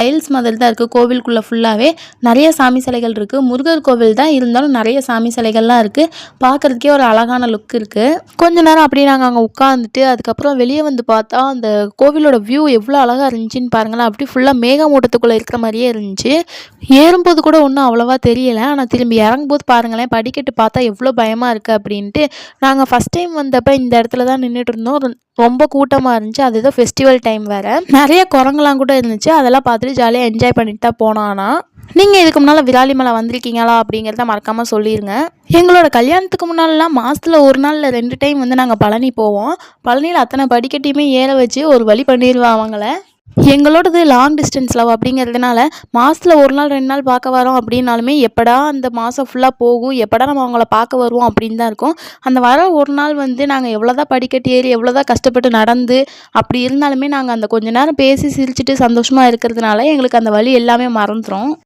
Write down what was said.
Tiles மாதிரி தான் இருக்குது கோவிலுக்குள்ளே ஃபுல்லாகவே நிறைய சாமி சிலைகள் இருக்குது முருகர் கோவில் தான் இருந்தாலும் நிறைய சாமி சிலைகள்லாம் இருக்குது பார்க்குறதுக்கே ஒரு அழகான லுக் இருக்குது கொஞ்ச நேரம் அப்படியே நாங்கள் அங்கே உட்காந்துட்டு அதுக்கப்புறம் வெளியே வந்து பார்த்தா அந்த கோவிலோட வியூ எவ்வளோ அழகாக இருந்துச்சுன்னு பாருங்களேன். அப்படி ஃபுல்லாக மேகமூட்டத்துக்குள்ளே இருக்கிற மாதிரியே இருந்துச்சு. ஏறும்போது கூட ஒன்றும் அவ்வளோவா தெரியல. ஆனால் திரும்பி இறங்கும்போது பாருங்களேன் படிக்கட்டு பார்த்தா எவ்வளோ பயமாக இருக்குது அப்படின்ட்டு நாங்கள் ஃபஸ்ட் டைம் வந்தப்போ இந்த இடத்துல தான் நின்றுட்டு இருந்தோம். ரொ- ரொம்ப கூட்டமாக இருந்துச்சு. அது ஏதோ ஃபெஸ்டிவல் டைம் வேறு. நிறைய குரங்குலாம் கூட இருந்துச்சு. அதெல்லாம் பார்த்துட்டு ஜாலியாக என்ஜாய் பண்ணிட்டு தான் போனோம் நீங்கள் இதுக்கு முன்னால் விராலிமலை வந்திருக்கீங்களா அப்படிங்கிறத மறக்காமல் சொல்லிடுங்க எங்களோட கல்யாணத்துக்கு முன்னாலெலாம் மாதத்தில் ஒரு நாளில் ரெண்டு டைம் வந்து நாங்கள் பழனி போவோம். பழனியில் அத்தனை படிக்கட்டையுமே ஏற வச்சு ஒரு வழி பண்ணிடுவோம் அவங்கள. எங்களோடது லாங் டிஸ்டன்ஸ் லவ் அப்படிங்கிறதுனால மாதத்தில் ஒரு நாள் ரெண்டு நாள் பார்க்க வரோம் அப்படின்னாலுமே எப்படா அந்த மாதம் ஃபுல்லாக போகும் எப்படா நம்ம அவங்கள பார்க்க வருவோம் அப்படின்னு தான் இருக்கும். அந்த வர ஒரு நாள் வந்து நாங்கள் எவ்வளோதான் படிக்கட்டு ஏறி எவ்வளோதான் கஷ்டப்பட்டு நடந்து அப்படி இருந்தாலுமே நாங்கள் அந்த கொஞ்ச நேரம் பேசி சிரிச்சிட்டு சந்தோஷமாக இருக்கிறதுனால எங்களுக்கு அந்த வழி எல்லாமே மறந்துடும்